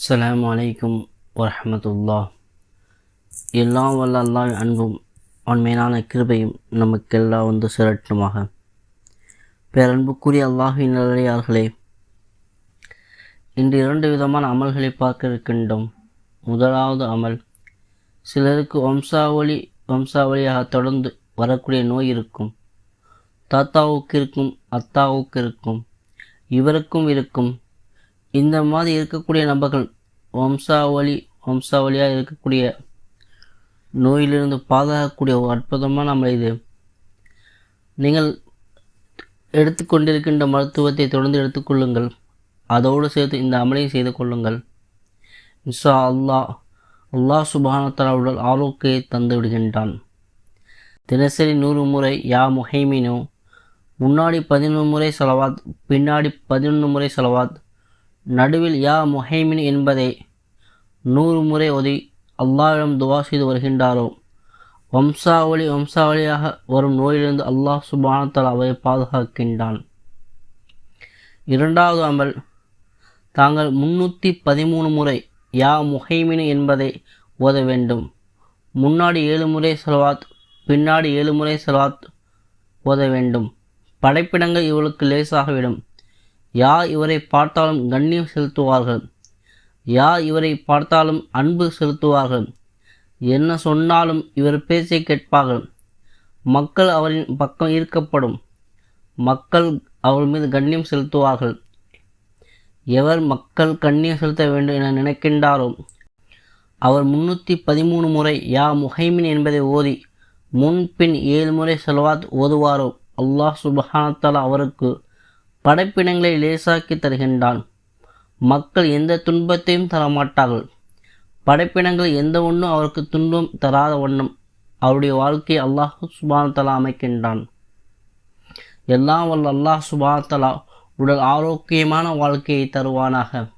அஸ்லாம் வலைக்கும் வரமத்துல்லா எல்லாம் வல்ல அல்லாஹ் அன்பும் அவன் மேலான கிருபையும் நமக்கெல்லாம் வந்து சிரட்டுமாக பேரன்புக்குரிய அல்லாஹின் நல்லடியார்களே இன்று இரண்டு விதமான அமல்களை பார்க்க இருக்கின்றோம். முதலாவது அமல் சிலருக்கு வம்சாவளி வம்சாவளியாக தொடர்ந்து வரக்கூடிய நோய் இருக்கும். தாத்தாவுக்கு இருக்கும் அத்தாவுக்கு இருக்கும் இவருக்கும் இருக்கும். இந்த மாதிரி இருக்கக்கூடிய நபர்கள் வம்சாவளி வம்சாவளியாக இருக்கக்கூடிய நோயிலிருந்து பாதுகாக்கக்கூடிய ஒரு அற்புதமான அமல் இது. நீங்கள் எடுத்துக்கொண்டிருக்கின்ற மருத்துவத்தை தொடர்ந்து எடுத்துக்கொள்ளுங்கள் அதோடு சேர்த்து இந்த அமலையும் செய்து கொள்ளுங்கள். இன்ஷா அல்லாஹ் அல்லாஹ் சுபானத்தலா உடல் ஆரோக்கியை தந்து விடுகின்றான். தினசரி நூறு முறை யா முஹைமினோ முன்னாடி பதினொன்று முறை செலவாத் பின்னாடி பதினொன்று முறை செலவாத் நடுவில் யா முஹைமின் என்பதை நூறு முறை ஒதி அல்லாவிடம் துவா செய்து வருகின்றாரோ? வம்சாவளி வம்சாவளியாக வரும் நோயிலிருந்து அல்லாஹ் சுபானத்தால் அவரை பாதுகாக்கின்றான். இரண்டாவது அமல் தாங்கள் முன்னூற்றி பதிமூணு முறை யா முஹைமின் என்பதை ஓத வேண்டும். முன்னாடி ஏழு முறை செலவாத் பின்னாடி ஏழு முறை செலவாத் ஓத வேண்டும். படைப்பிடங்கள் இவளுக்கு லேசாகிவிடும் யார் இவரை பார்த்தாலும் கண்ணியம் செலுத்துவார்கள். யார் இவரை பார்த்தாலும் அன்பு செலுத்துவார்கள். என்ன சொன்னாலும் இவர் பேச்சை கேட்பார்கள். மக்கள் அவரின் பக்கம் ஈர்க்கப்படும். மக்கள் அவர் மீது கண்ணியம் செலுத்துவார்கள். எவர் மக்கள் கண்ணியம் செலுத்த வேண்டும் என நினைக்கின்றாரோ? அவர் முன்னூற்றி பதிமூணு முறை யா முஹைமின் என்பதை ஓதி முன்பின் ஏழு முறை செலவாத் ஓதுவாரோ? அல்லாஹ் சுபஹானத்தால் அவருக்கு படைப்பினங்களை லேசாக்கி தருகின்றான். மக்கள் எந்த துன்பத்தையும் தரமாட்டார்கள். படைப்பினங்கள் எந்த ஒன்றும் அவருக்கு துன்பம் தராத வண்ணம் அவருடைய வாழ்க்கையை அல்லாஹ் சுபானத்தலா அமைக்கின்றான். எல்லாம் வல்ல அல்லாஹ் சுபானத்தலா உடல் ஆரோக்கியமான வாழ்க்கையை தருவானாக.